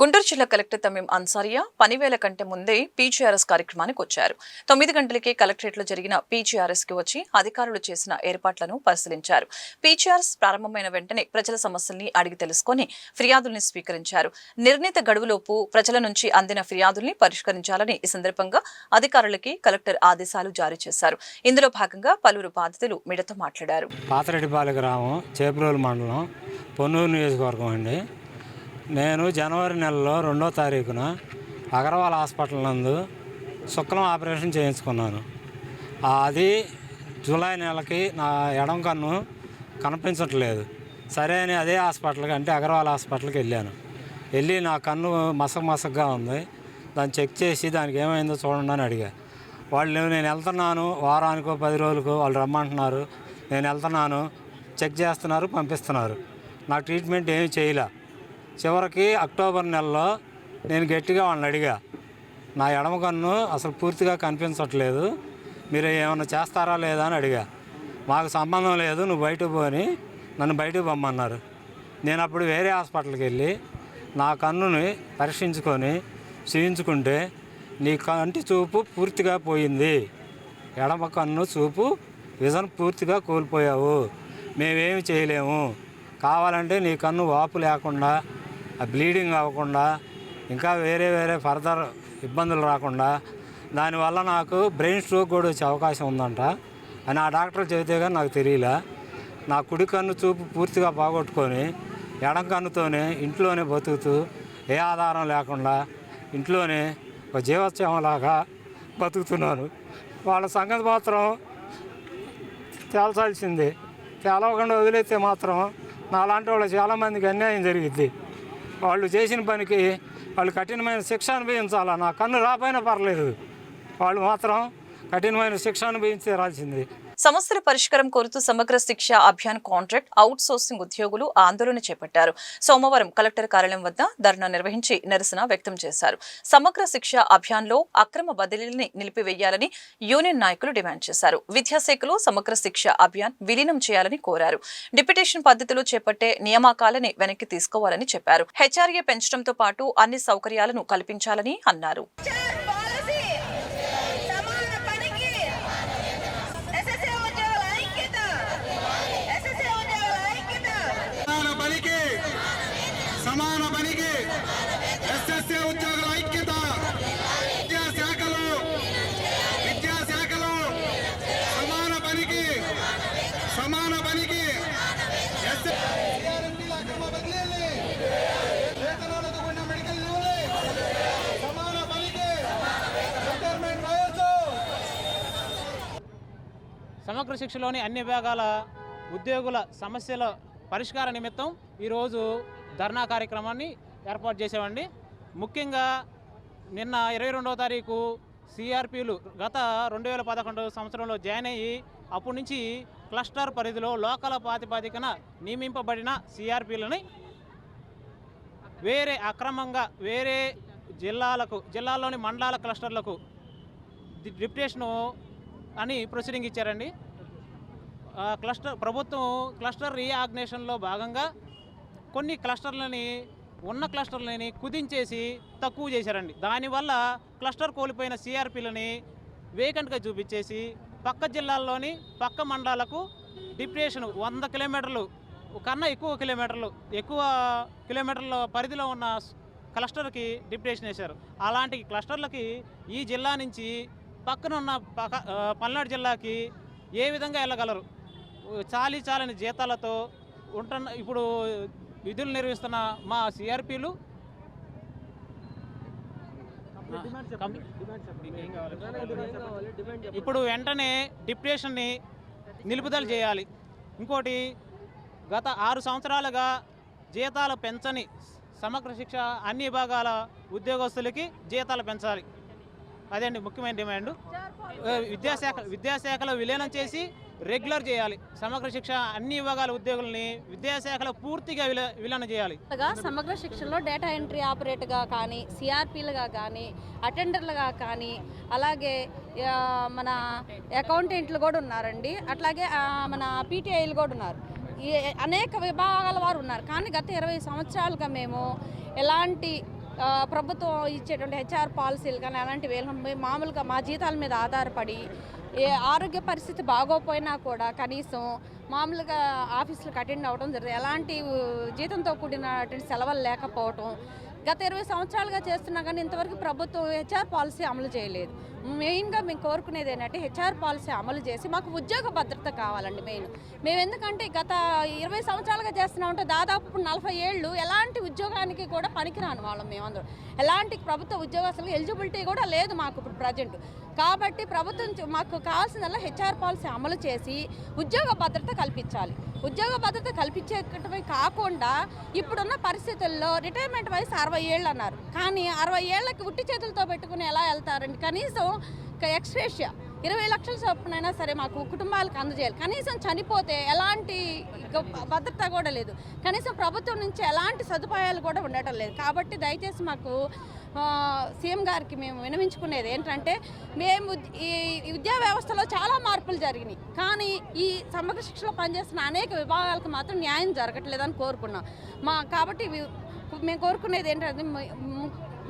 గుంటూరు జిల్లా కలెక్టర్ తమీం అన్సారియా పనివేల కంటే ముందే పీజీఆర్ఎస్ కార్యక్రమానికి వచ్చారు. తొమ్మిది గంటలకే కలెక్టరేట్లో జరిగిన పీజీఆర్ఎస్కి వచ్చి అధికారులు చేసిన ఏర్పాట్లను పరిశీలించారు. పీజీఆర్ఎస్ ప్రారంభమైన వెంటనే ప్రజల సమస్యల్ని అడిగి తెలుసుకొని ఫిర్యాదుల్ని స్వీకరించారు. నిర్ణీత గడువులోపు ప్రజల నుంచి అందిన ఫిర్యాదుల్ని పరిష్కరించాలని ఈ సందర్భంగా అధికారులకి కలెక్టర్ ఆదేశాలు జారీ చేశారు. ఇందులో భాగంగా పలువురు బాధితులు మీడతో మాట్లాడారు. పాతరెడ్డిపాలె గ్రామం చేపురోలు మండలం పొన్నూరు నియోజకవర్గం అండి. నేను జనవరి నెలలో రెండో తారీఖున అగర్వాల్ హాస్పిటల్ నందు శుక్లం ఆపరేషన్ చేయించుకున్నాను. అది జూలై నెలకి నా ఎడం కన్ను కనిపించట్లేదు. సరే అని అదే హాస్పిటల్కి అంటే అగర్వాల్ హాస్పిటల్కి వెళ్ళాను. వెళ్ళి నా కన్ను మసక మసకగా ఉంది. దాన్ని చెక్ చేసి దానికి ఏమైందో చూడండి అని అడిగా. వాళ్ళు నేను వెళ్తున్నాను వారానికో పది రోజులకో వాళ్ళు రమ్మంటున్నారు. నేను వెళ్తున్నాను చెక్ చేస్తున్నారు పంపిస్తున్నారు. నా ట్రీట్మెంట్ ఏమీ చేయలే. చివరికి అక్టోబర్ నెలలో నేను గట్టిగా వాళ్ళని అడిగా నా ఎడమ కన్ను అసలు పూర్తిగా కనిపించట్లేదు మీరు ఏమైనా చేస్తారా లేదా? అని అడిగా. మాకు సంబంధం లేదు నువ్వు బయటకు పోని నన్ను బయటకు పొమ్మన్నారు నేను అప్పుడు వేరే హాస్పిటల్కి వెళ్ళి నా కన్నుని పరీక్షించుకొని చూయించుకుంటే నీ కంటి చూపు పూర్తిగా పోయింది. ఎడమ కన్ను చూపు విజన్ పూర్తిగా కోల్పోయావు. మేమేమి చేయలేము. కావాలంటే నీ కన్ను వాపు లేకుండా ఆ బ్లీడింగ్ అవ్వకుండా ఇంకా వేరే వేరే ఫర్దర్ ఇబ్బందులు రాకుండా దానివల్ల నాకు బ్రెయిన్ స్ట్రోక్ కూడా వచ్చే అవకాశం ఉందంట అని ఆ డాక్టర్ చెబితే కానీ నాకు తెలియలే. నా కుడి కన్ను చూపు పూర్తిగా పోగొట్టుకొని ఎడం కన్నుతోనే ఇంట్లోనే బతుకుతూ ఏ ఆధారం లేకుండా ఇంట్లోనే ఒక జీవోత్సవంలాగా బతుకుతున్నాను. వాళ్ళ సంగతి మాత్రం తేల్చాల్సిందే. తేలవకుండా వదిలేస్తే మాత్రం నాలాంటి వాళ్ళు చాలామందికి అన్యాయం జరిగిద్ది. వాళ్ళు చేసిన పనికి వాళ్ళు కఠినమైన శిక్ష అనుభవించాలా? నా కన్ను రాపోయినా పర్లేదు. వాళ్ళు మాత్రం కఠినమైన శిక్ష అనుభవించి రాల్సింది. సమస్యల పరిష్కారం కోరుతూ సమగ్ర శిక్ష అభియాన్ కాంట్రాక్ట్ అవుట్ సోర్సింగ్ ఉద్యోగులు ఆందోళన చేపట్టారు. సోమవారం కలెక్టర్ కార్యాలయం వద్ద ధర్నా నిర్వహించి నిరసన వ్యక్తం చేశారు. సమగ్ర శిక్ష అభియాన్లో అక్రమ బదిలీని నిలిపివేయాలని యూనియన్ నాయకులు డిమాండ్ చేశారు. విద్యాశాఖలో సమగ్ర శిక్ష అభియాన్ విలీనం చేయాలని కోరారు. డిప్యుటేషన్ పద్ధతిలో చేపట్టే నియామకాలని వెనక్కి తీసుకోవాలని చెప్పారు. హెచ్ఆర్ఏ పెంచడంతో పాటు అన్ని సౌకర్యాలను కల్పించాలని అన్నారు పాలసీ సమాన పనికి ఎస్ఎస్ఏ ఉద్యోగుల ఐక్యత ఎస్ఎస్ఏ ఉద్యోగుల ఐక్యత సమాన పనికి సమాన పనికి ఎస్ఎస్ఏ ఉద్యోగుల ఐక్యత విద్యాశాఖలో విద్యాశాఖలో సమాన పనికి సమాన పనికి ఎస్- విద్యార్థుల అక్రమ బదిలీలు, వేతనాలతో కూడిన మెడికల్ లీవ్లు, సమాన పనికి రిటైర్మెంట్ వయస్సు సమగ్ర శిక్షలోని అన్ని విభాగాల ఉద్యోగుల సమస్యల పరిష్కార నిమిత్తం ఈరోజు ధర్నా కార్యక్రమాన్ని ఏర్పాటు చేసామండి ముఖ్యంగా నిన్న ఇరవై రెండవ తారీఖు సిఆర్పీలు గత రెండు వేల పదకొండు సంవత్సరంలో జాయిన్ అయ్యి అప్పటి నుంచి క్లస్టర్ పరిధిలో లోకల ప్రాతిపదికన నియమింపబడిన సిఆర్పీలని వేరే అక్రమంగా వేరే జిల్లాలకు జిల్లాలోని మండలాల క్లస్టర్లకు డిప్యుటేషను అని ప్రొసీడింగ్ ఇచ్చారండి. క్లస్టర్ ప్రభుత్వం క్లస్టర్ రీఆర్గనైజేషన్లో భాగంగా కొన్ని క్లస్టర్లని ఉన్న క్లస్టర్లని కుదించేసి తక్కువ చేశారండి. దానివల్ల క్లస్టర్ కోల్పోయిన సిఆర్పీలని వేకెంట్గా చూపించేసి పక్క జిల్లాల్లోని పక్క మండలాలకు డిప్రేషన్ వంద కిలోమీటర్లు కన్నా ఎక్కువ కిలోమీటర్లు ఎక్కువ కిలోమీటర్ల పరిధిలో ఉన్న క్లస్టర్కి డిప్రేషన్ వేశారు. అలాంటి క్లస్టర్లకి ఈ జిల్లా నుంచి పక్కనున్న పక్క పల్నాడు జిల్లాకి ఏ విధంగా వెళ్ళగలరు? చాలీ చాలని జీతాలతో ఉంటున్న ఇప్పుడు విధులు నిర్వహిస్తున్న మా సిఆర్పీలు ఇప్పుడు వెంటనే డిప్యుటేషన్ని నిలుపుదల చేయాలి. ఇంకోటి గత ఆరు సంవత్సరాలుగా జీతాలు పెంచని సమగ్ర శిక్ష అన్ని విభాగాల ఉద్యోగస్తులకి జీతాలు పెంచాలి. అదే అండి ముఖ్యమైన డిమాండ్. విద్యాశాఖ విద్యాశాఖలో విలీనం చేసి రెగ్యులర్ చేయాలి. సమగ్ర శిక్ష అన్ని విభాగాల ఉద్యోగుల్ని విద్యాశాఖలో పూర్తిగా విల చేయాలి. సమగ్ర శిక్షణలో డేటా ఎంట్రీ ఆపరేటర్గా కానీ సిఆర్పీలుగా కానీ అటెండర్లుగా కానీ అలాగే మన అకౌంటెంట్లు కూడా ఉన్నారండి. అట్లాగే మన పీటీఐలు కూడా ఉన్నారు. ఈ అనేక విభాగాల వారు ఉన్నారు. కానీ గత ఇరవై సంవత్సరాలుగా మేము ఎలాంటి ప్రభుత్వం ఇచ్చేటువంటి హెచ్ఆర్ పాలసీలు కానీ అలాంటివి మామూలుగా మా జీతాల మీద ఆధారపడి ఏ ఆరోగ్య పరిస్థితి బాగోపోయినా కూడా కనీసం మామూలుగా ఆఫీసులకు అటెండ్ అవ్వడం జరుగుతుంది. ఎలాంటి జీతంతో కూడినటువంటి సెలవులు లేకపోవటం గత ఇరవై సంవత్సరాలుగా చేస్తున్నా కానీ ఇంతవరకు ప్రభుత్వం హెచ్ఆర్ పాలసీ అమలు చేయలేదు. మెయిన్గా మేము కోరుకునేది ఏంటంటే హెచ్ఆర్ పాలసీ అమలు చేసి మాకు ఉద్యోగ భద్రత కావాలండి మెయిన్. మేము ఎందుకంటే గత ఇరవై సంవత్సరాలుగా చేస్తున్నామంటే దాదాపు ఇప్పుడు నలభై ఏళ్ళు ఎలాంటి ఉద్యోగానికి కూడా పనికిరాని వాళ్ళం మేమందరం. ఎలాంటి ప్రభుత్వ ఉద్యోగస్తులు ఎలిజిబిలిటీ కూడా లేదు మాకు ఇప్పుడు ప్రజెంట్. కాబట్టి ప్రభుత్వం మాకు కావాల్సిందల్లా హెచ్ఆర్ పాలసీ అమలు చేసి ఉద్యోగ భద్రత కల్పించాలి. ఉద్యోగ భద్రత కల్పించేటమే కాకుండా ఇప్పుడున్న పరిస్థితుల్లో రిటైర్మెంట్ వయసు అరవై ఏళ్ళు అన్నారు కానీ అరవై ఏళ్ళకి ఉట్టి చేతులతో పెట్టుకుని ఎలా వెళ్తారండి? కనీసం ఎక్స్ట్రేషియా ఇరవై లక్షల చొప్పునైనా సరే మాకు కుటుంబాలకు అందజేయాలి. కనీసం చనిపోతే ఎలాంటి భద్రత కూడా లేదు. కనీసం ప్రభుత్వం నుంచి ఎలాంటి సదుపాయాలు కూడా ఉండటం లేదు. కాబట్టి దయచేసి మాకు సీఎం గారికి మేము వినమించుకునేది ఏంటంటే మేము ఈ విద్యా వ్యవస్థలో చాలా మార్పులు జరిగినాయి. కానీ ఈ సమగ్ర శిక్షలో పనిచేస్తున్న అనేక విభాగాలకు మాత్రం న్యాయం జరగట్లేదని కోరుకున్నాం. మా కాబట్టి మేము కోరుకునేది ఏంటంటే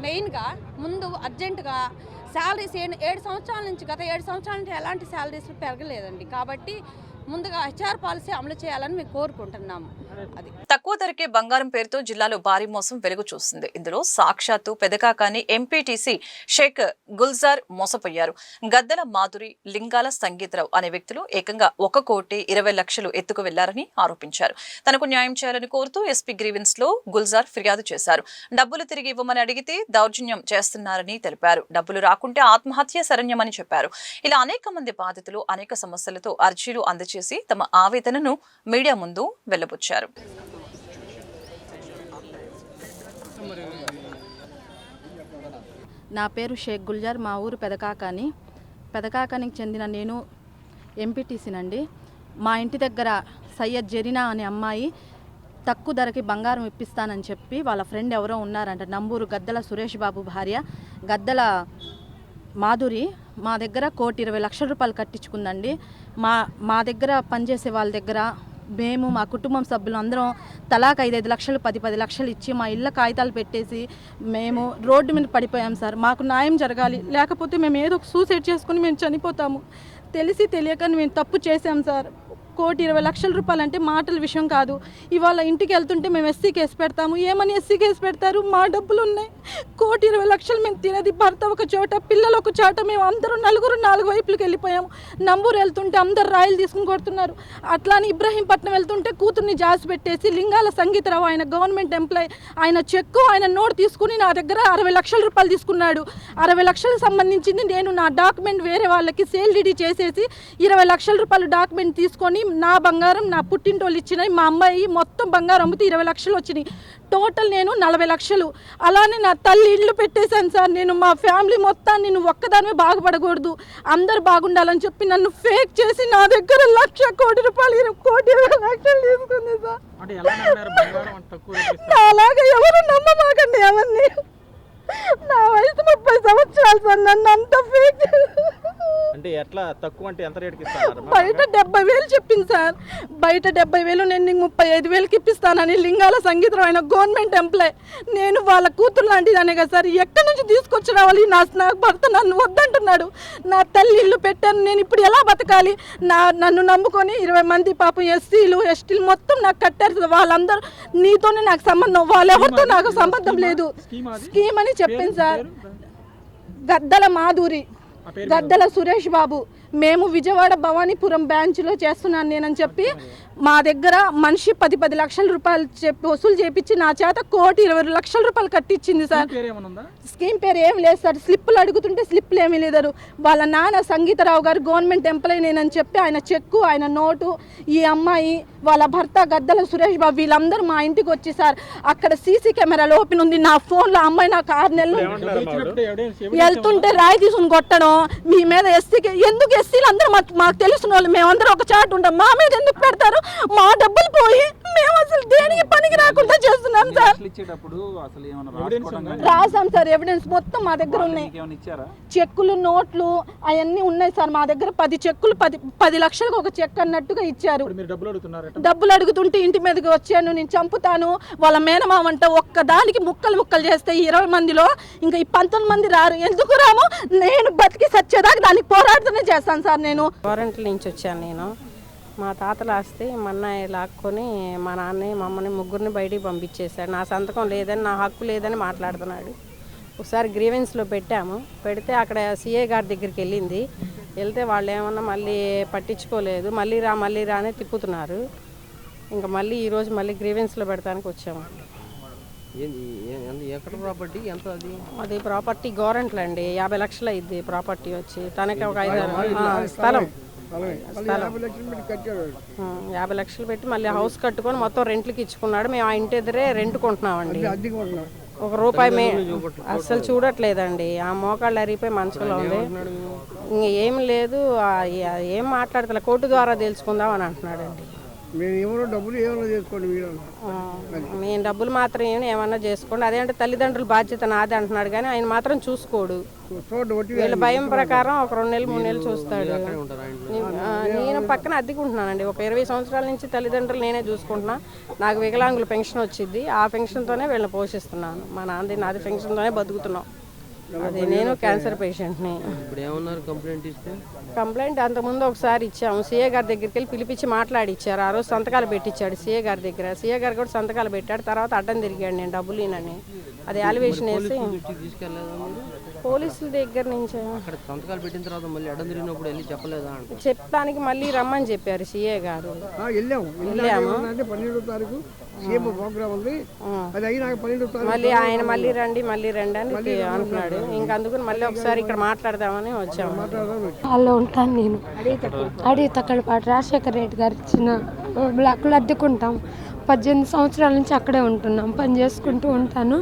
మెయిన్గా ముందు అర్జెంటుగా శాలరీస్ ఏడు సంవత్సరాల నుంచి గత ఏడు సంవత్సరాల నుంచి ఎలాంటి శాలరీస్ పెరగలేదండి. కాబట్టి ముందుగా హెచ్ఆర్ పాలసీ అమలు చేయాలని మేము కోరుకుంటున్నాము. అది. తక్కువ ధరకే బంగారం పేరుతో జిల్లాలో భారీ మోసం వెలుగు చూస్తుంది. ఇందులో సాక్షాత్తు పెదకాకాని ఎంపీటీసీ షేక్ గుల్జార్ మోసపోయారు. గద్దల మాధురి లింగాల సంగీతరావు అనే వ్యక్తులు ఏకంగా ఒక కోటి ఇరవై లక్షలు ఎత్తుకు వెళ్ళారని ఆరోపించారు. తనకు న్యాయం చేయాలని కోరుతూ ఎస్పీ గ్రీవెన్స్లో గుల్జార్ ఫిర్యాదు చేశారు. డబ్బులు తిరిగి ఇవ్వమని అడిగితే దౌర్జన్యం చేస్తున్నారని తెలిపారు. డబ్బులు రాకుంటే ఆత్మహత్య శరణ్యమని చెప్పారు. ఇలా అనేక మంది బాధితులు అనేక సమస్యలతో అర్జీలు చేసి తమ ఆవేదనను మీడియా ముందు వెళ్ళబుచ్చారు నా పేరు షేక్ గుల్జార్ మా ఊరు పెదకాకాని. పెదకాకానికి చెందిన నేను ఎంపీటీసీనండి. మా ఇంటి దగ్గర సయ్యద్ జరీనా అనే అమ్మాయి తక్కువ ధరకి బంగారం ఇప్పిస్తానని చెప్పి వాళ్ళ ఫ్రెండ్ ఎవరో ఉన్నారంట. నంబూరు గద్దల సురేష్ బాబు భార్య. గద్దల మాధురి మా దగ్గర కోటి ఇరవై లక్షల రూపాయలు కట్టించుకుందండి. మా మా దగ్గర పనిచేసే వాళ్ళ దగ్గర మేము మా కుటుంబం సభ్యులు అందరం తలాకు ఐదైదు లక్షలు పది పది లక్షలు ఇచ్చి మా ఇళ్ళ కాగితాలు పెట్టేసి మేము రోడ్డు మీద పడిపోయాం సార్. మాకు న్యాయం జరగాలి. లేకపోతే మేము ఏదో ఒక సూసైడ్ చేసుకుని మేము చనిపోతాము. తెలిసి తెలియక మేము తప్పు చేసాం సార్. కోటి ఇరవై లక్షల రూపాయలు అంటే మాటల విషయం కాదు. ఇవాళ ఇంటికి వెళ్తుంటే మేము ఎస్సీ కేసు పెడతాము. ఏమని ఎస్సీ కేసు పెడతారు? మా డబ్బులు ఉన్నాయి. కోటి ఇరవై లక్షలు మేము తినేది భర్త ఒక చోట పిల్లలు ఒక చోట మేము అందరూ నలుగురు నాలుగు వైపులకు వెళ్ళిపోయాము. నంబూరు వెళ్తుంటే అందరు రాయలు తీసుకుని కొడుతున్నారు. అట్లానే ఇబ్రహీంపట్నం వెళ్తుంటే కూతుర్ని జాసి పెట్టేసి లింగాల సంగీతరావు ఆయన గవర్నమెంట్ ఎంప్లాయ్ ఆయన చెక్కు ఆయన నోట్ తీసుకుని నా దగ్గర అరవై లక్షల రూపాయలు తీసుకున్నాడు. అరవై లక్షలకు సంబంధించింది నేను నా డాక్యుమెంట్ వేరే వాళ్ళకి సేల్ రెడీ చేసేసి ఇరవై లక్షల రూపాయలు డాక్యుమెంట్ తీసుకొని నా బంగారం నా పుట్టింటోళ్ళు ఇచ్చినాయి. మా అమ్మాయి మొత్తం బంగారం అమ్మితే ఇరవై లక్షలు వచ్చినాయి. టోటల్ నేను నలభై లక్షలు. అలానే నా తల్లి ఇల్లు పెట్టేశాను సార్. నేను మా ఫ్యామిలీ మొత్తాన్ని నేను ఒక్కదానివే బాగుపడకూడదు. అందరు బాగుండాలని చెప్పి నన్ను ఫేక్ చేసి నా దగ్గర లక్ష కోటి రూపాయలు ఇరవై కోటి ఇరవై లక్షలు తీసుకుంది సార్. అలాగే ఎవరు నమ్మమాకండి ఎవరిని? నా వయసు ముప్పై సంవత్సరాలు సార్. నన్ను అంత ఫేక్ ఎట్లా తక్కువ అంటే ఎంత రేటుకి ఇస్తారు బయట డెబ్బై వేలు చెప్పింది సార్. బయట డెబ్బై వేలు నేను నీకు ముప్పై ఐదు వేలకి ఇప్పిస్తానని లింగాల సంగీతం ఆయన గవర్నమెంట్ ఎంప్లాయ్. నేను వాళ్ళ కూతురు లాంటిదానే కదా సార్. ఎక్కడి నుంచి తీసుకొచ్చి రావాలి? నా నా భర్త నన్ను వద్దంటున్నాడు. నా తల్లి ఇల్లు పెట్టాను. నేను ఇప్పుడు ఎలా బతకాలి? నా నన్ను నమ్ముకొని ఇరవై మంది పాపం ఎస్సీలు ఎస్టీలు మొత్తం నాకు కట్టారు వాళ్ళందరూ నీతోనే నాకు సంబంధం. వాళ్ళెవరితో నాకు సంబంధం లేదు. స్కీమ్ అని చెప్పింది సార్. గద్దల మాధురి. గద్దల సురేష్ బాబు. మేము విజయవాడ భవానీపురం బ్రాంచ్లో చేస్తున్నాను నేనని చెప్పి మా దగ్గర మనిషి పది పది లక్షల రూపాయలు చెప్పి వసూలు చేపించి నా చేత కోటి ఇరవై లక్షల రూపాయలు కట్టించింది సార్. స్కీమ్ పేరు ఏం లేదు సార్. స్లిప్పులు అడుగుతుంటే స్లిప్పులు ఏమీ లేదారు. వాళ్ళ నాన్న సంగీతరావు గారు గవర్నమెంట్ ఎంప్లాయీ నేనని చెప్పి ఆయన చెక్కు ఆయన నోటు ఈ అమ్మాయి వాళ్ళ భర్త గద్దల సురేష్ బాబు వీళ్ళందరూ మా ఇంటికి వచ్చి సార్ అక్కడ సీసీ కెమెరాలు ఓపెన్ ఉంది. నా ఫోన్లో అమ్మాయి నాకు ఆరు నెలలు వెళ్తుంటే రాయి తీసుకుని కొట్టడం మీ మీద ఎస్సీకి ఎందుకు ఎస్సీలు అందరూ మాకు మాకు తెలిసిన వాళ్ళు మేమందరం ఒక చాటు ఉంటాం. మా మీద ఎందుకు పెడతారు? మా డబ్బులు పోయి మేము అసలు దేనికి పనికి రాకుండా చేస్తున్నాం సార్? రాసాం సార్ ఎవిడెన్స్ మొత్తం మా దగ్గర ఉన్నాయి. చెక్కులు నోట్లు అవన్నీ ఉన్నాయి సార్ మా దగ్గర పది చెక్కులు పది పది లక్షలకు ఒక చెక్ అన్నట్టుగా ఇచ్చారు. మీరు డబ్బులు అడుగుతుంటే ఇంటి మీదకి వచ్చాను నేను చంపుతాను వాళ్ళ మేనమామంట ఒక్క దానికి ముక్కలు ముక్కలు చేస్తే ఈ ఇరవై మందిలో ఇంకా ఈ పంతొమ్మిది మంది రారు. ఎందుకు రాము? నేను బతికి సచ్చేదాకా దానికి పోరాడుతూనే చేస్తాను సార్ నేను. వారంట్ల నుంచి వచ్చాను నేను. మా తాతలు ఆస్తి మా అన్నయ్య లాక్కొని మా నాన్నని మమ్మల్ని ముగ్గురిని బయటికి పంపించేశాడు. నా సంతకం లేదని నా హక్కు లేదని మాట్లాడుతున్నాడు. ఒకసారి గ్రీవెన్స్లో పెట్టాము. పెడితే అక్కడ సీఏ గారి దగ్గరికి వెళ్ళింది. వెళ్తే వాళ్ళు ఏమన్నా మళ్ళీ పట్టించుకోలేదు. మళ్ళీ రా మళ్ళీ రా అని తిప్పుతున్నారు. ఇంకా మళ్ళీ ఈరోజు మళ్ళీ గ్రీవెన్స్లో పెడతానికి వచ్చాము. ఎక్కడ ప్రాపర్టీ? ఎంత అది? అది ప్రాపర్టీ గవర్నమెంట్ అండి యాభై లక్షలు అయింది ప్రాపర్టీ వచ్చి. తనకి ఒక ఐదు స్థలం. యాభై లక్షలు పెట్టి మళ్ళీ హౌస్ కట్టుకొని మొత్తం రెంట్లకి ఇచ్చుకున్నాడు. మేము ఆ ఇంటి ఎదురే రెంట్ కొంటున్నామండి. ఒక రూపాయి మే అసలు చూడట్లేదండి. ఆ మోకాళ్ళు అరిగిపోయి మనసులో ఉంది. ఇంక ఏం లేదు ఆ, ఏ- ఏం మాట్లాడతలే. కోర్టు ద్వారా తెలుసుకుందాం అని అంటున్నాడండి. డబ్బులు ఏమైనా చేసుకోండి మీరు ఆ, మేము డబ్బులు మాత్రం ఏమి ఏమన్నా చేసుకోండి. అదేంటే తల్లిదండ్రుల బాధ్యత నాది అంటున్నాడు కానీ ఆయన మాత్రం చూసుకోడు. వీళ్ళ భయం ప్రకారం ఒక రెండు నెలలు మూడు నెలలు చూస్తాడు. నేను పక్కన అద్దెకుంటున్నానండి. ఒక ఇరవై సంవత్సరాల నుంచి తల్లిదండ్రులు నేనే చూసుకుంటున్నా. నాకు వికలాంగుల పెన్షన్ వచ్చింది ఆ పెన్షన్తోనే వీళ్ళని పోషిస్తున్నాను. మా నాన్నది నాది పెన్షన్తోనే బతుకుతున్నాం. అది నేను క్యాన్సర్ పేషెంట్ని ఇప్పుడు ఏమన్నారు కంప్లైంట్ ఇస్తే? కంప్లైంట్ అంతకుముందు ఒకసారి ఇచ్చాము. సీఏ గారి దగ్గరికి వెళ్ళి పిలిపించి మాట్లాడి ఇచ్చారు ఆ రోజు సంతకాలు పెట్టించాడు సీఏ గారి దగ్గర. సీఏ గారు కూడా సంతకాలు పెట్టాడు. తర్వాత అడ్డం తిరిగాడు నేను డబ్బులు ఈనని అది అలివేషన్ వేసి పోలీసుల దగ్గర నుంచి. అక్కడ సంతకాలు పెట్టిన తర్వాత మళ్ళీ అడ్డం తిరిగినప్పుడు వెళ్ళి చెప్పలేదా అంట చెప్పడానికి మళ్ళీ రమ్మని చెప్పారు సీఏ గారు. వెళ్ళాము. వెళ్ళాము. అంటే పన్నెండో తారీఖు సీఎం ప్రోగ్రామ్ ఉంది. అది పన్నెండో తారీఖు మళ్ళీ ఆయన మళ్ళీ రండి మళ్ళీ రండి అని అంటున్నాడు ఇంకా అందుకని మళ్ళీ ఒకసారి ఇక్కడ మాట్లాడదామని వచ్చాము. వాళ్ళు ఉంటాను నేను. అడిగి తక్కడ పాటు రాజశేఖర్ రెడ్డి గారు ఇచ్చిన బ్లాక్లు అద్దెకుంటాం. పద్దెనిమిది సంవత్సరాల నుంచి అక్కడే ఉంటున్నాం. పని చేసుకుంటూ ఉంటాను.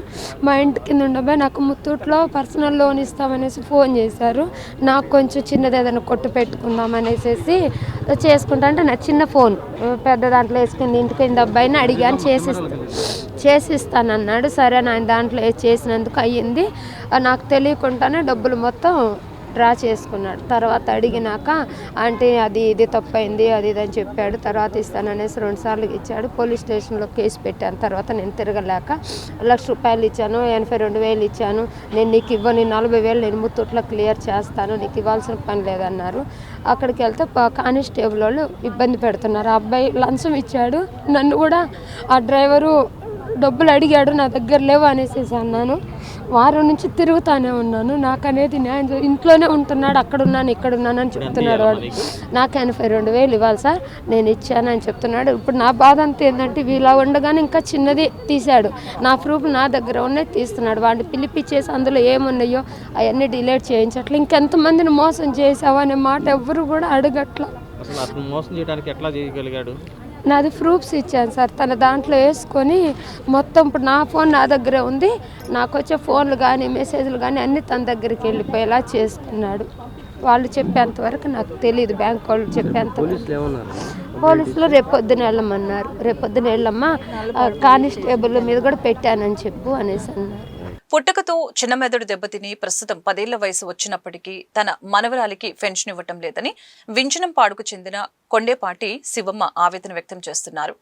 మా ఇంటి కింద ఉండబోయి నాకు ముత్తూట్లో పర్సనల్ లోన్ ఇస్తామనేసి ఫోన్ చేశారు. నాకు కొంచెం చిన్నది ఏదైనా కొట్టు పెట్టుకుందాం అనేసి చేసుకుంటా అంటే నా చిన్న ఫోన్. పెద్ద దాంట్లో వేసుకుంది ఇంటికి కింద అబ్బాయిని అడిగాను చేసిస్తాను చేసిస్తానన్నాడు. సరే ఆయన దాంట్లో చేసినందుకు అయ్యింది. నాకు తెలియకుండానే డబ్బులు మొత్తం డ్రా చేసుకున్నాడు. తర్వాత అడిగినాక అంటే అది ఇది తప్పైంది అది ఇది అని చెప్పాడు. తర్వాత ఇస్తాననేసి రెండుసార్లు ఇచ్చాడు. పోలీస్ స్టేషన్లో కేసు పెట్టాను. తర్వాత నేను తిరగలేక లక్ష రూపాయలు ఇచ్చాను ఎనభై రెండు వేలు ఇచ్చాను. నేను నీకు ఇవ్వని నలభై వేలు నేను ముత్తూట్లో క్లియర్ చేస్తాను నీకు ఇవ్వాల్సిన పని లేదన్నారు. అక్కడికి వెళ్తే కానిస్టేబుల్ వాళ్ళు ఇబ్బంది పెడుతున్నారు. ఆ అబ్బాయి లంచం ఇచ్చాడు. నన్ను కూడా ఆ డ్రైవరు డబ్బులు అడిగాడు నా దగ్గర లేవు అనేసి అన్నాను. వారం నుంచి తిరుగుతానే ఉన్నాను. నాకు అనేది న్యాయం ఇంట్లోనే ఉంటున్నాడు అక్కడ ఉన్నాను ఇక్కడ ఉన్నాను అని చెప్తున్నాడు వాడు. నాకు? ఎనభై రెండు వేలు ఇవ్వాలి సార్ నేను ఇచ్చాను అని చెప్తున్నాడు. ఇప్పుడు నా బాధ అంతా ఏంటంటే వీళ్ళ ఉండగానే ఇంకా చిన్నది తీశాడు. నా ప్రూఫ్ నా దగ్గర ఉన్నాయి తీస్తున్నాడు. వాడిని పిలిపించేసి అందులో ఏమున్నాయో అవన్నీ డిలీట్ చేయించట్లే. ఇంకెంతమందిని మోసం చేసావు అనే మాట ఎవ్వరు కూడా అడగట్లా. అసలు అతను మోసం చేయడానికి ఎట్లా చేయగలిగాడు? నాది ప్రూఫ్స్ ఇచ్చాను సార్. తన దాంట్లో వేసుకొని మొత్తం ఇప్పుడు నా ఫోన్ నా దగ్గరే ఉంది. నాకు వచ్చే ఫోన్లు కానీ మెసేజ్లు కానీ అన్నీ తన దగ్గరికి వెళ్ళిపోయేలా చేసుకున్నాడు వాళ్ళు చెప్పేంత వరకు నాకు తెలియదు బ్యాంక్ వాళ్ళు చెప్పేంత పోలీసులు రేపొద్దున వెళ్ళమన్నారు. రేపొద్దున వెళ్ళమ్మా కానిస్టేబుల్ మీద కూడా పెట్టానని చెప్పు అనేసి అన్నారు. పుట్టుకతో చిన్న మెదడు దెబ్బతిని ప్రస్తుతం పదేళ్ళ వయసు వచ్చినప్పటికీ తన మనవరాలికి పెన్షన్ ఇవ్వటం లేదని వించనంపాడుకు చెందిన కొండేపాటి శివమ్మ ఆవేదన వ్యక్తం చేస్తున్నారు.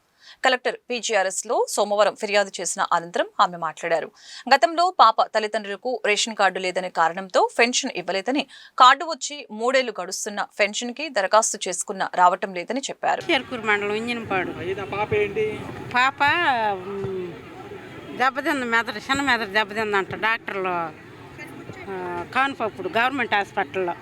కలెక్టర్ పీజీఆర్ఎస్లో సోమవారం ఫిర్యాదు చేసిన అనంతరం ఆమె మాట్లాడారు. గతంలో పాప తల్లిదండ్రులకు రేషన్ కార్డు లేదనే కారణంతో పెన్షన్ ఇవ్వలేదని కార్డు వచ్చి మూడేళ్ళు గడుస్తున్న పెన్షన్కి దరఖాస్తు చేసుకున్న రావటం లేదని చెప్పారు. పాప దెబ్బతింది మెదడు చిన్న మెదడు దెబ్బతిందంట డాక్టర్లు. కాన్పప్పుడు గవర్నమెంట్ హాస్పిటల్లో.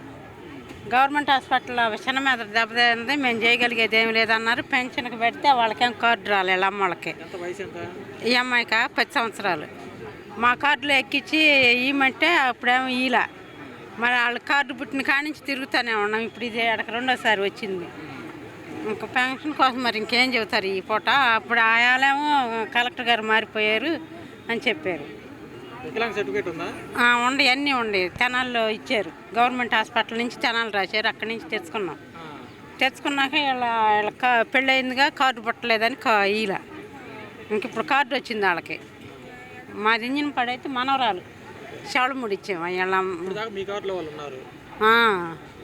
గవర్నమెంట్ హాస్పిటల్లో చిన్న మీద దెబ్బతింది మేము చేయగలిగేది ఏమి లేదన్నారు. పెన్షన్కి పెడితే వాళ్ళకేం కార్డు రాలేదు ఎంత ఈ అమ్మాయికి పది సంవత్సరాలు. మా కార్డులో ఎక్కించి ఇవ్వమంటే అప్పుడేమో ఈలా. మరి వాళ్ళ కార్డు పుట్టిన కాడి నుంచి తిరుగుతూనే ఉన్నాం. ఇప్పుడు ఇది అక్కడికి రెండోసారి వచ్చింది. ఇంకా పెన్షన్ కోసం మరి ఇంకేం చెబుతారు ఈ పూట? అప్పుడు ఆయాలేమో కలెక్టర్ గారు మారిపోయారు అని చెప్పారు. వికలాంగ సర్టిఫికేట్ ఉందా? ఆ, ఉండి అన్నీ ఉండి తెనాల్లో ఇచ్చారు. గవర్నమెంట్ హాస్పిటల్ నుంచి తెనాలు రాశారు. అక్కడి నుంచి తెచ్చుకున్నాం. తెచ్చుకున్నాక వీళ్ళ వీళ్ళ కా పెళ్ళయిందిగా కార్డు పుట్టలేదని కా ఈల. ఇంక ఇప్పుడు కార్డు వచ్చింది వాళ్ళకి మాది ఇంజిన్ పడైతే మనవరాలు. శవళముడి ఇచ్చాము వీళ్ళ ఇప్పుడు దాకా మీ కార్డులో వాళ్ళు ఉన్నారు. ఆ,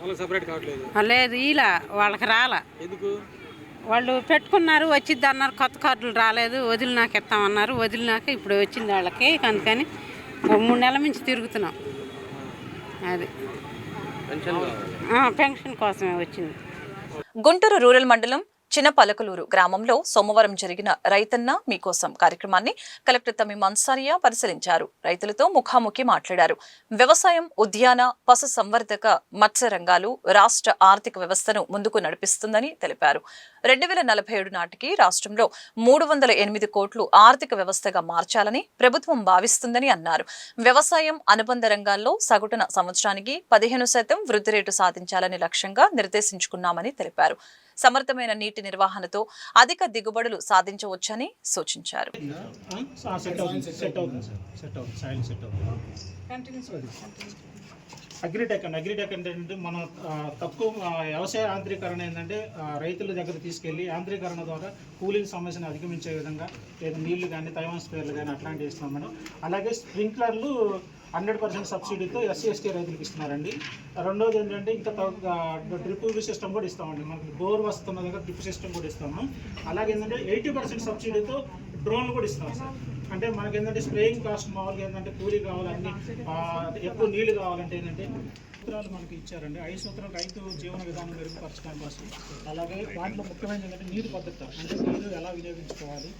వాళ్ళకి సపరేట్ కార్డు లేదు. ఈల. వాళ్ళకి రాలా. ఎందుకు? వాళ్ళు పెట్టుకున్నారు వచ్చిద్ది అన్నారు కొత్త కార్డులు రాలేదు వదిలినాక ఇస్తామన్నారు. వదిలినాక ఇప్పుడు వచ్చింది వాళ్ళకి అందుకని మూడు నెలల నుంచి తిరుగుతున్నాం. అది. పెన్షన్ ఆ, పెన్షన్ కోసమే వచ్చింది. గుంటూరు రూరల్ మండలం చిన్నపలకలూరు గ్రామంలో సోమవారం జరిగిన రైతన్న మీకోసం కార్యక్రమాన్ని కలెక్టర్ తమిమ్ మన్సారియా పరిశీలించారు. రైతులతో ముఖాముఖి మాట్లాడారు. వ్యవసాయం ఉద్యాన పశు సంవర్ధక మత్స్య రంగాలు రాష్ట్ర ఆర్థిక వ్యవస్థను ముందుకు నడిపిస్తుందని తెలిపారు. రెండు వేల నలభై ఏడు నాటికి రాష్ట్రంలో మూడు వందల ఎనిమిది కోట్లు ఆర్థిక వ్యవస్థగా మార్చాలని ప్రభుత్వం భావిస్తుందని అన్నారు. వ్యవసాయం అనుబంధ రంగాల్లో సగటున సంవత్సరానికి పదిహేను శాతం వృద్ధి రేటు సాధించాలని లక్ష్యంగా నిర్దేశించుకున్నామని తెలిపారు. సమర్థమైన నీటి నిర్వహణతో అధిక దిగుబడులు సాధించవచ్చని సూచించారు. అగ్రిటెక్ అండి అగ్రిటెక్ అంటే ఏంటంటే మనం తక్కువ వ్యవసాయ యాంత్రీకరణ ఏంటంటే రైతుల దగ్గర తీసుకెళ్ళి యాంత్రీకరణ ద్వారా కూలింగ్ సమస్యను అధిగమించే విధంగా లేదా నీళ్ళు కానీ తైవాన్ స్పేర్లు కానీ అట్లాంటివి ఇస్తున్నాం మేడం అలాగే స్ప్రింక్లర్లు హండ్రెడ్ పర్సెంట్ సబ్సిడీతో ఎస్సీ ఎస్టీ రైతులకు ఇస్తున్నారండి. రెండోది ఏంటంటే ఇంకా డ్రిప్ సిస్టమ్ కూడా ఇస్తామండి. మనకి బోర్ వస్తున్న దగ్గర డ్రిప్ సిస్టమ్ కూడా ఇస్తాము. అలాగే ఏంటంటే ఎయిటీ పర్సెంట్ సబ్సిడీతో డ్రోన్ కూడా ఇస్తాం సార్. అంటే మనకి ఏంటంటే స్ప్రేయింగ్ కాస్ట్ మామూలుగా ఏంటంటే కూలీ కావాలంటే ఎక్కువ నీళ్ళు కావాలంటే ఏంటంటే సూత్రాలు మనకి ఇచ్చారండి. ఐదు సూత్రాలు రైతు జీవన విధానం మెరుగుపరచడం కోసం. అలాగే దాంట్లో ముఖ్యమైనది ఏంటంటే నీరు పద్ధతి. అంటే నీరు ఎలా వినియోగించుకోవాలి?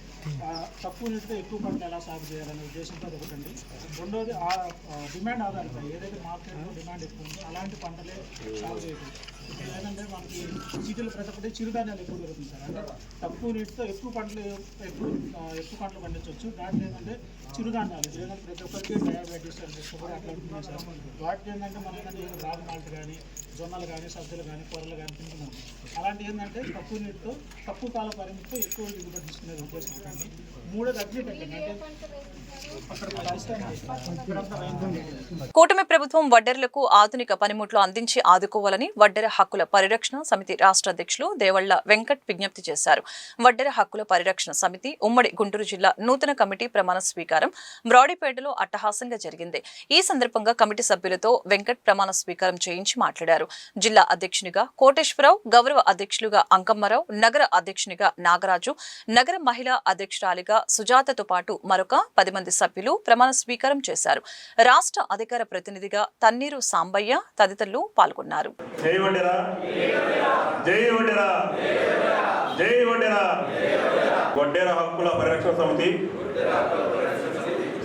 తక్కువ నీటితో ఎక్కువ పంట ఎలా సాగు చేయాలనే ఉద్దేశంతో అది ఒకటండి రెండోది ఆ డిమాండ్ ఆధారిత ఏదైతే మార్కెట్లో డిమాండ్ ఎక్కువ ఉందో అలాంటి పంటలే సాగు చేయకూడదు. ఏంటంటే మనకి సిటీలో ప్రతి ఒక్కటి చిరుధాన్యాలు ఎక్కువ దొరుకుతుంది సార్ అంటే తక్కువ నీటితో ఎక్కువ పంటలు ఎక్కువ ఎక్కువ పంటలు పండించవచ్చు దాంట్లో ఏంటంటే చిరుధాన్యాలు ఏదైనా ప్రతి ఒక్కరికి డయాబెటీస్ అంటే షుగర్ అట్లా ఉంటుంది సార్ వాటికి ఏంటంటే మనం ఏంటంటే రాగి మాల్ట్ కానీ జొన్నలు కానీ సజ్జలు కానీ కూరలు కానీ తింటున్నాం అలాంటి ఏంటంటే తక్కువ నీటితో తక్కువ కాల పరిమితితో ఎక్కువ దిగుబడి తీసుకునే ఉద్దేశం ఉంటుంది మూడోది అగ్రిటెక్ అంటే కూటమి ప్రభుత్వం వడ్డెర్లకు ఆధునిక పనిముట్లు అందించి ఆదుకోవాలని వడ్డెర హక్కుల పరిరక్షణ సమితి రాష్ట్ర అధ్యక్షులు దేవళ్ళ వెంకట్ విజ్ఞప్తి చేశారు. వడ్డెర హక్కుల పరిరక్షణ సమితి ఉమ్మడి గుంటూరు జిల్లా నూతన కమిటీ ప్రమాణ స్వీకారం బ్రాడీపేటలో అట్టహాసంగా జరిగింది. ఈ సందర్భంగా కమిటీ సభ్యులతో వెంకట్ ప్రమాణ స్వీకారం చేయించి మాట్లాడారు. జిల్లా అధ్యక్షునిగా కోటేశ్వరరావు గౌరవ అధ్యక్షులుగా అంకమ్మరావు నగర అధ్యక్షునిగా నాగరాజు నగర మహిళా అధ్యక్షురాలిగా సుజాతతో పాటు మరొక పది మంది సభ్యులు ప్రమాణ స్వీకారం చేశారు. రాష్ట్ర అధికార ప్రతినిధిగా తన్నీరు సాంబయ్య తదితరులు పాల్గొన్నారు. జై హక్కుల పరిరక్షణ సమితి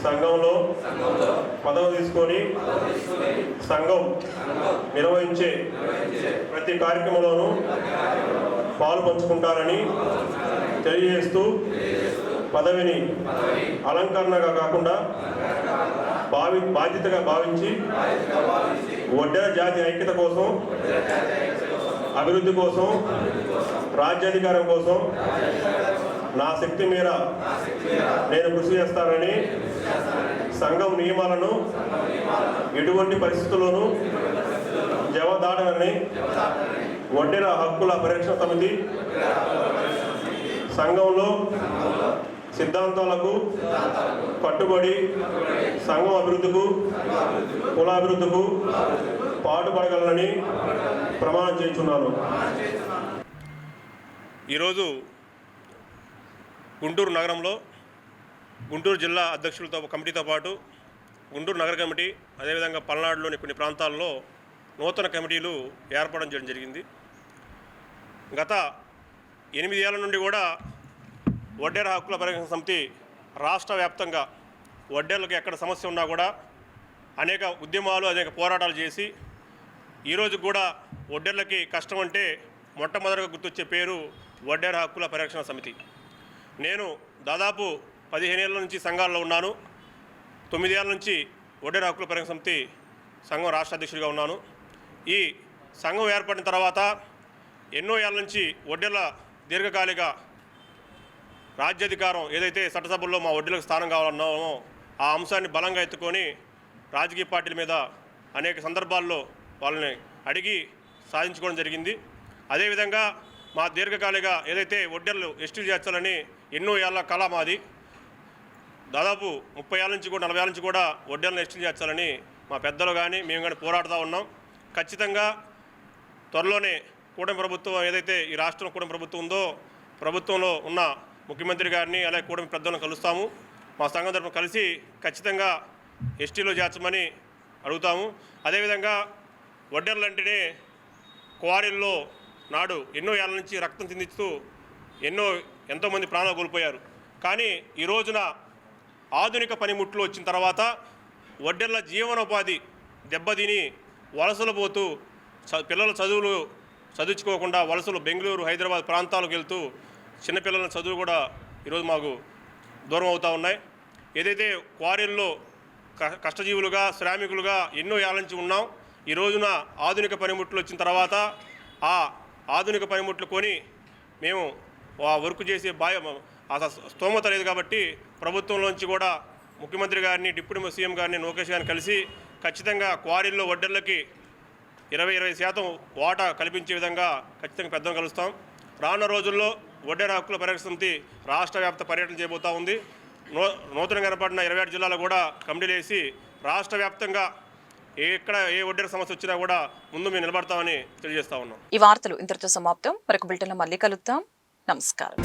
సంఘంలో పదవి తీసుకొని సంఘం నిర్వహించే ప్రతి కార్యక్రమంలోనూ పాలు పంచుకుంటారని తెలియజేస్తూ పదవిని అలంకరణగా కాకుండా భావి బాధ్యతగా భావించి ఒడ్డెర జాతి ఐక్యత కోసం అభివృద్ధి కోసం రాజ్యాధికారం కోసం నా శక్తి మేర నేను కృషి చేస్తానని సంఘం నియమాలను ఎటువంటి పరిస్థితుల్లోనూ జవదాడనని వడ్డెర హక్కుల పరిరక్షణ సమితి సంఘంలో సిద్ధాంతాలకు కట్టుబడి సంఘం అభివృద్ధికు కులాభివృద్ధికు పాటుపడగలనని ప్రమాణం చేస్తున్నాను. ఈరోజు గుంటూరు నగరంలో గుంటూరు జిల్లా అధ్యక్షులతో కమిటీతో పాటు గుంటూరు నగర కమిటీ అదేవిధంగా పల్నాడులోని కొన్ని ప్రాంతాల్లో నూతన కమిటీలు ఏర్పడడం చేయడం జరిగింది. గత ఎనిమిది ఏళ్ళ నుండి కూడా వడ్డేర హక్కుల పరిరక్షణ సమితి రాష్ట్ర వ్యాప్తంగా వడ్డేర్లకు ఎక్కడ సమస్య ఉన్నా కూడా అనేక ఉద్యమాలు అనేక పోరాటాలు చేసి ఈరోజు కూడా వడ్డేర్లకి కష్టం అంటే మొట్టమొదటిగా గుర్తొచ్చే పేరు వడ్డేర హక్కుల పరిరక్షణ సమితి. నేను దాదాపు పదిహేనేళ్ళ నుంచి సంఘాల్లో ఉన్నాను. తొమ్మిదేళ్ళ నుంచి వడ్డేర హక్కుల పరిరక్షణ సమితి సంఘం రాష్ట్ర అధ్యక్షుడిగా ఉన్నాను. ఈ సంఘం ఏర్పడిన తర్వాత ఎన్నో ఏళ్ళ నుంచి వడ్డేర్ల దీర్ఘకాలిక రాజ్యాధికారం ఏదైతే చట్టసభల్లో మా వడ్డీలకు స్థానం కావాలన్నామో ఆ అంశాన్ని బలంగా ఎత్తుకొని రాజకీయ పార్టీల మీద అనేక సందర్భాల్లో వాళ్ళని అడిగి సాధించుకోవడం జరిగింది. అదేవిధంగా మా దీర్ఘకాలిక ఏదైతే వడ్డీలు ఎస్టీ చేర్చాలని ఎన్నో ఏళ్ళ కళ మాది. దాదాపు ముప్పై ఏళ్ళ నుంచి కూడా నలభై ఏళ్ళ నుంచి కూడా వడ్డీలను ఎస్టీ చేర్చాలని మా పెద్దలు కానీ మేము కానీ పోరాడుతూ ఉన్నాం. ఖచ్చితంగా త్వరలోనే కూటమి ప్రభుత్వం ఏదైతే ఈ రాష్ట్రం కూటమి ప్రభుత్వం ఉందో ప్రభుత్వంలో ఉన్న ముఖ్యమంత్రి గారిని అలాగే కూడమి పెద్దలను కలుస్తాము. మా సంఘం తరఫున కలిసి ఖచ్చితంగా ఎస్టీలో చేర్చమని అడుగుతాము. అదేవిధంగా వడ్డర్లంటేనే క్వారీల్లో నాడు ఎన్నో ఏళ్ళ నుంచి రక్తం చిందిస్తూ ఎన్నో ఎంతోమంది ప్రాణాలు కోల్పోయారు. కానీ ఈ రోజున ఆధునిక పనిముట్లు వచ్చిన తర్వాత వడ్డెర్ల జీవనోపాధి దెబ్బతిని వలసలు పోతూ పిల్లల చదువులు చదువుకోకుండా వలసలు బెంగళూరు హైదరాబాద్ ప్రాంతాలకు వెళ్తూ చిన్నపిల్లల చదువు కూడా ఈరోజు మాకు దూరం అవుతూ ఉన్నాయి. ఏదైతే క్వారీల్లో కష్టజీవులుగా శ్రామికులుగా ఎన్నో ఏళ్ళ ఉన్నాం ఈ రోజున ఆధునిక పనిముట్లు వచ్చిన తర్వాత ఆ ఆధునిక పనిముట్లు కొని మేము ఆ వర్క్ చేసే బాయ స్తోమత లేదు కాబట్టి ప్రభుత్వంలోంచి కూడా ముఖ్యమంత్రి గారిని డిప్యూటీ సీఎం గారిని లోకేష్ గారిని కలిసి ఖచ్చితంగా క్వారీల్లో వడ్డర్లకి ఇరవై ఇరవై శాతం వాటా కల్పించే విధంగా ఖచ్చితంగా పెద్దం కలుస్తాం. రానున్న రోజుల్లో వడ్డేర హక్కుల పరిరక్షణ సమితి రాష్ట్ర వ్యాప్త పర్యటన చేయబోతా ఉంది. నూ నూతనంగా ఏర్పడిన ఇరవై ఆరు జిల్లాలో కూడా కమిటీలు వేసి రాష్ట్ర వ్యాప్తంగా ఎక్కడ ఏ వడ్డేర సమస్య వచ్చినా కూడా ముందు మేము నిలబడతామని తెలియజేస్తా ఉన్నాం. ఈ వార్తలు ఇంతటితో సమాప్తం. మరొక బిల్టన్లో మళ్ళీ కలుద్దాం. నమస్కారం.